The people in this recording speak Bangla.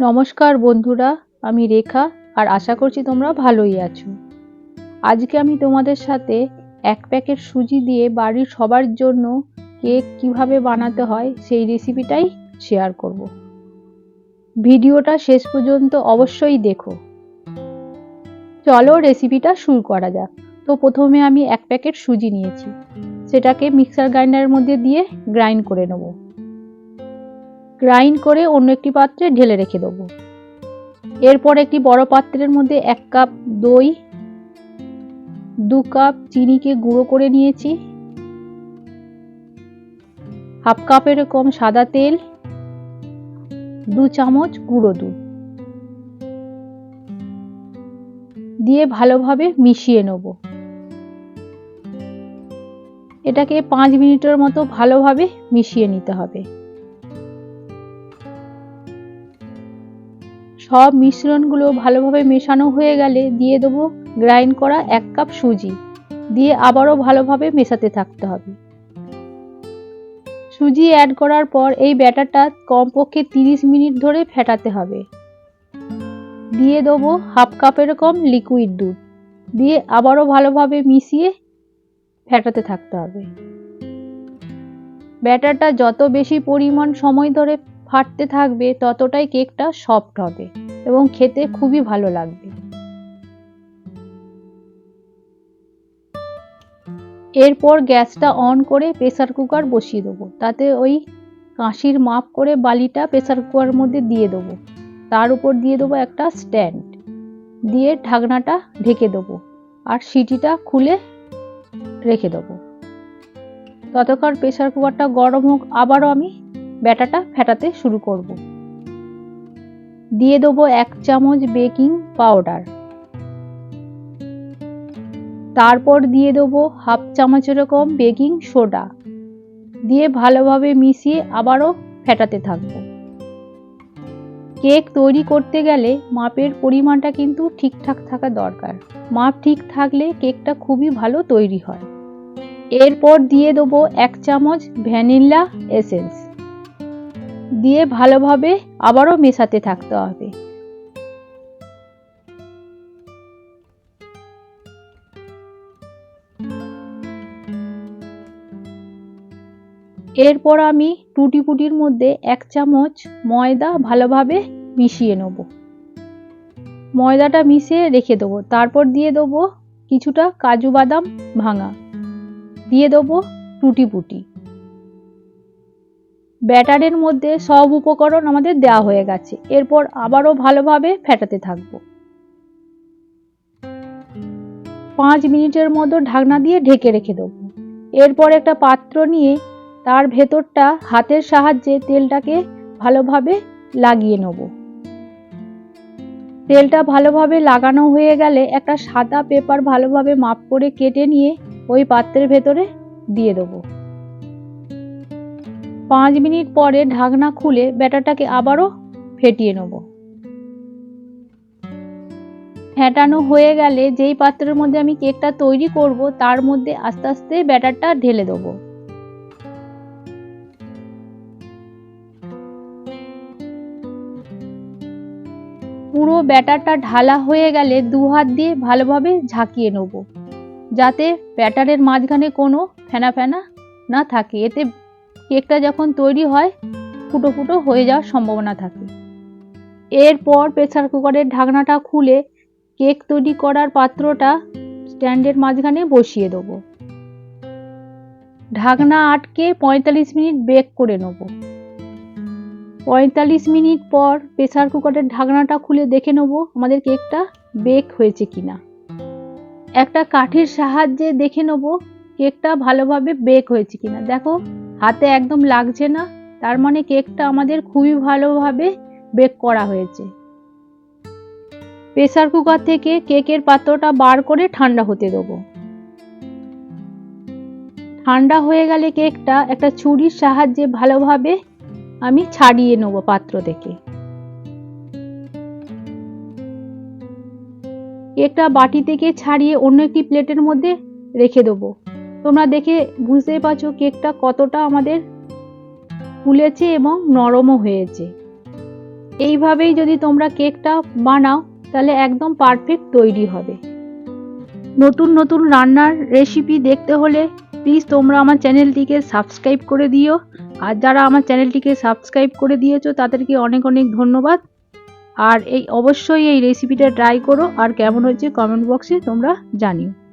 নমস্কার বন্ধুরা, আমি রেখা আর আশা করছি তোমরা ভালোই আছো। আজকে আমি তোমাদের সাথে এক প্যাকেট সুজি দিয়ে বাড়ির সবার জন্য কেক কীভাবে বানাতে হয় সেই রেসিপিটাই শেয়ার করব। ভিডিওটা শেষ পর্যন্ত অবশ্যই দেখো। চলো রেসিপিটা শুরু করা যাক। তো প্রথমে আমি এক প্যাকেট সুজি নিয়েছি। সেটাকে মিক্সার গ্রাইন্ডারের মধ্যে দিয়ে গ্রাইন্ড করে নেব। গ্রাইন্ড করে অন্য একটি পাত্রে ঢেলে রেখে দেবো। এরপর একটি বড় পাত্রের মধ্যে এক কাপ দই, দু কাপ চিনিকে গুঁড়ো করে নিয়েছি, হাফ কাপের কম সাদা তেল, দু চামচ গুঁড়ো দুধ। দিয়ে ভালোভাবে মিশিয়ে নেব। এটাকে পাঁচ মিনিটের মতো ভালোভাবে মিশিয়ে নিতে হবে। সব মিশ্রণগুলো ভালোভাবে মেশানো হয়ে গেলে দিয়ে দেবো গ্রাইন্ড করা এক কাপ সুজি। দিয়ে আবারও ভালোভাবে মেশাতে থাকতে হবে। সুজি অ্যাড করার পর এই ব্যাটারটা কমপক্ষে তিরিশ মিনিট ধরে ফেটাতে হবে। দিয়ে দেবো হাফ কাপের কম লিকুইড দুধ। দিয়ে আবারও ভালোভাবে মিশিয়ে ফেটাতে থাকতে হবে। ব্যাটারটা যত বেশি পরিমাণ সময় ধরে ফাটতে থাকবে ততটাই কেকটা সফট হবে এবং খেতে খুবই ভালো লাগবে। এরপর গ্যাসটা অন করে প্রেসার কুকার বসিয়ে দেবো। তাতে ওই কাঁশির মাপ করে বালিটা প্রেসার কুকারের মধ্যে দিয়ে দেবো। তার উপর দিয়ে দেবো একটা স্ট্যান্ড দিয়ে ঢাকনাটা ঢেকে দেবো আর সিটিটা খুলে রেখে দেবো। ততক্ষণ প্রেসার কুকারটা গরম হোক, আবারও আমি ব্যাটাটা ফেটাতে শুরু করব। দিয়ে দেবো এক চামচ বেকিং পাউডার। তারপর দিয়ে দেবো হাফ চামচ এরকম বেকিং সোডা। দিয়ে ভালোভাবে মিশিয়ে আবারও ফেটাতে থাকব। কেক তৈরি করতে গেলে মাপের পরিমাণটা কিন্তু ঠিকঠাক থাকা দরকার। মাপ ঠিক থাকলে কেকটা খুবই ভালো তৈরি হয়। এরপর দিয়ে দেবো এক চামচ ভ্যানিলা এসেন্স। দিয়ে ভালোভাবে আবারও মেশাতে থাকতে হবে। এরপর আমি টুটি পুটির মধ্যে এক চামচ ময়দা ভালোভাবে মিশিয়ে নেব। ময়দাটা মিশিয়ে রেখে দেবো। তারপর দিয়ে দেবো কিছুটা কাজু বাদাম ভাঙা। দিয়ে দেবো টুটি পুটি ব্যাটারের মধ্যে সব উপকরণ আমাদের দেওয়া হয়ে গেছে। এরপর আবারও ভালোভাবে ফেটাতে থাকব। পাঁচ মিনিটের মতো ঢাকনা দিয়ে ঢেকে রেখে দেবো। এরপর একটা পাত্র নিয়ে তার ভেতরটা হাতের সাহায্যে তেলটাকে ভালোভাবে লাগিয়ে নেব। তেলটা ভালোভাবে লাগানো হয়ে গেলে একটা সাদা পেপার ভালোভাবে মাপ করে কেটে নিয়ে ওই পাত্রের ভেতরে দিয়ে দেবো। পাঁচ মিনিট পরে ঢাকনা খুলে ব্যাটারটাকে আবারও ফেটিয়ে নেব। ফেটানো হয়ে গেলে যেই পাত্রের মধ্যে আমি কেকটা তৈরি করব, তার মধ্যে আস্তে আস্তে ব্যাটারটা ঢেলে দেব। পুরো ব্যাটারটা ঢালা হয়ে গেলে দু হাত দিয়ে ভালোভাবে ঝাঁকিয়ে নেব, যাতে ব্যাটারের মাঝখানে কোনো ফেনা ফেনা না থাকে। এতে কেকটা যখন তৈরি হয় ফুটো ফুটো হয়ে যাওয়ার সম্ভাবনা থাকে। এরপর প্রেসার কুকারের ঢাকনাটা খুলে কেক তৈরি করার পাত্রটা স্ট্যান্ডের মাঝখানে বসিয়ে দেবো। ঢাকনা আটকে পঁয়তাল্লিশ মিনিট বেক করে নেব। পঁয়তাল্লিশ মিনিট পর প্রেসার কুকারের ঢাকনাটা খুলে দেখে নেব আমাদের কেকটা বেক হয়েছে কিনা। একটা কাঠের সাহায্যে দেখে নেব কেকটা ভালোভাবে বেক হয়েছে কিনা। দেখো হাতে একদম লাগছে না। তার মানে কেকটা আমাদের খুবই ভালোভাবে বেক করা হয়েছে। প্রেসার কুকার থেকে কেকের পাত্রটা বার করে ঠান্ডা হতে দেবো। ঠান্ডা হয়ে গেলে কেকটা একটা ছুরির সাহায্যে ভালোভাবে আমি ছাড়িয়ে নেব পাত্র থেকে। কেকটা বাটি থেকে ছাড়িয়ে অন্য একটি প্লেটের মধ্যে রেখে দেবো। তোমরা দেখে বুঝতেই পারছ কেকটা কতটা আমাদের ফুলেছে এবং নরমও হয়েছে। এইভাবেই যদি তোমরা কেকটা বানাও, তাহলে একদম পারফেক্ট তৈরি হবে। নতুন নতুন রান্নার রেসিপি দেখতে হলে প্লিজ তোমরা আমার চ্যানেলটিকে সাবস্ক্রাইব করে দিও। আর যারা আমার চ্যানেলটিকে সাবস্ক্রাইব করে দিয়েছ, তাদেরকে অনেক অনেক ধন্যবাদ। আর এই অবশ্যই এই রেসিপিটা ট্রাই করো। আর কেমন হয়েছে কমেন্ট বক্সে তোমরা জানিও।